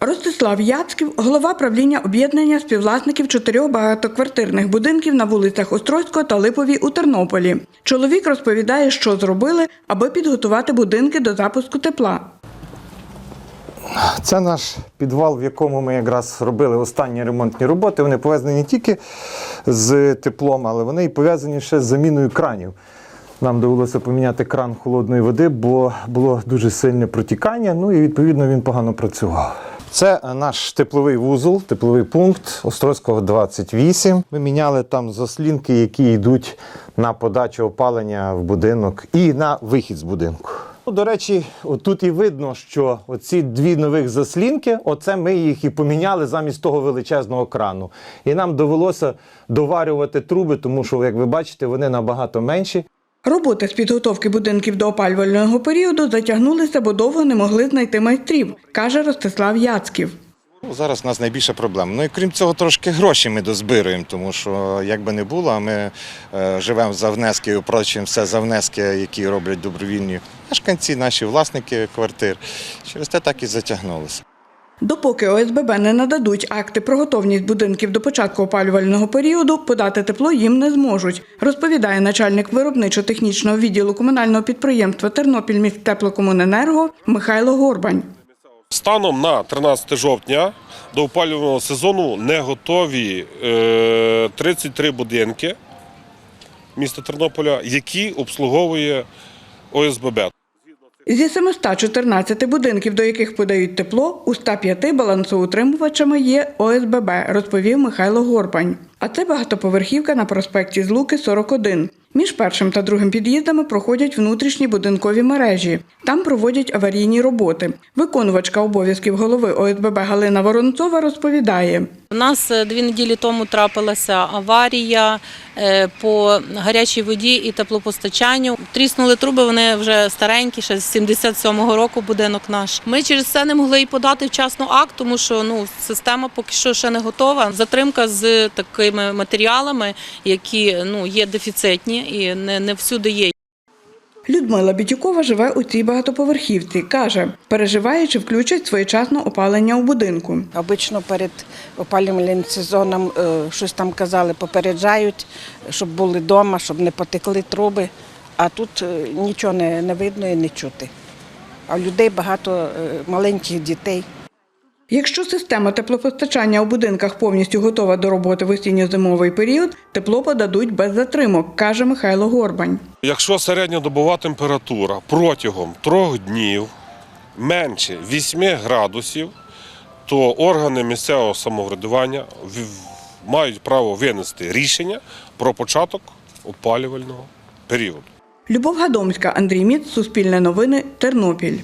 Ростислав Яцьків, голова правління об'єднання співвласників чотирьох багатоквартирних будинків на вулицях Острозького та Липовій у Тернополі. Чоловік розповідає, що зробили, аби підготувати будинки до запуску тепла. Це наш підвал, в якому ми якраз робили останні ремонтні роботи. Вони пов'язані не тільки з теплом, але вони і пов'язані ще з заміною кранів. Нам довелося поміняти кран холодної води, бо було дуже сильне протікання, ну і відповідно він погано працював. Це наш тепловий вузол, тепловий пункт Острозького 28. Ми міняли там заслінки, які йдуть на подачу опалення в будинок і на вихід з будинку. Ну, До речі, тут і видно, що оці дві нових заслінки, оце ми їх і поміняли замість того величезного крану. І нам довелося доварювати труби, тому що, як ви бачите, вони набагато менші. Роботи з підготовки будинків до опалювального періоду затягнулися, бо довго не могли знайти майстрів, каже Ростислав Яцьків. Ну, Зараз у нас найбільша проблема. Ну і крім цього, трошки гроші ми дозбируємо, тому що як би не було, ми е, живемо за внески і оплачуємо все за внески, які роблять добровільні мешканці, наші власники квартир. Через те так і затягнулося. Допоки ОСББ не нададуть акти про готовність будинків до початку опалювального періоду, подати тепло їм не зможуть, розповідає начальник виробничо-технічного відділу комунального підприємства Тернопільміськтеплокомуненерго Михайло Горбань. Станом на 13 жовтня до опалювального сезону не готові е, 33 будинки міста Тернополя, які обслуговує ОСББ. Зі 714 будинків, до яких подають тепло, у 105 балансоутримувачами є ОСББ, розповів Михайло Горбань. А це багатоповерхівка на проспекті Злуки 41. Між першим та другим під'їздами проходять внутрішні будинкові мережі. Там проводять аварійні роботи. Виконувачка обов'язків голови ОСББ Галина Воронцова розповідає. У нас е, дві неділі тому трапилася аварія е, по гарячій воді і теплопостачанню. Тріснули труби, вони вже старенькі, ще з 77-го року будинок наш. Ми через це не могли і подати вчасно акт, тому що ну система поки що ще не готова. Затримка з такими матеріалами, які ну є дефіцитні і не, не всюди є. Людмила Бітюкова живе у цій багатоповерхівці. Каже, переживає, чи включать своєчасно опалення у будинку. Обично перед опалювальним сезоном е, щось там казали, попереджають, щоб були вдома, щоб не потекли труби. А тут е, нічого не, не видно і не чути. А у людей багато е, маленьких дітей. Якщо система теплопостачання у будинках повністю готова до роботи в осінньо-зимовий період, тепло подадуть без затримок, каже Михайло Горбань. Якщо середньодобова температура протягом трьох днів менше 8 градусів, то органи місцевого самоврядування мають право винести рішення про початок опалювального періоду. Любов Гадомська, Андрій Міц, Суспільне новини, Тернопіль.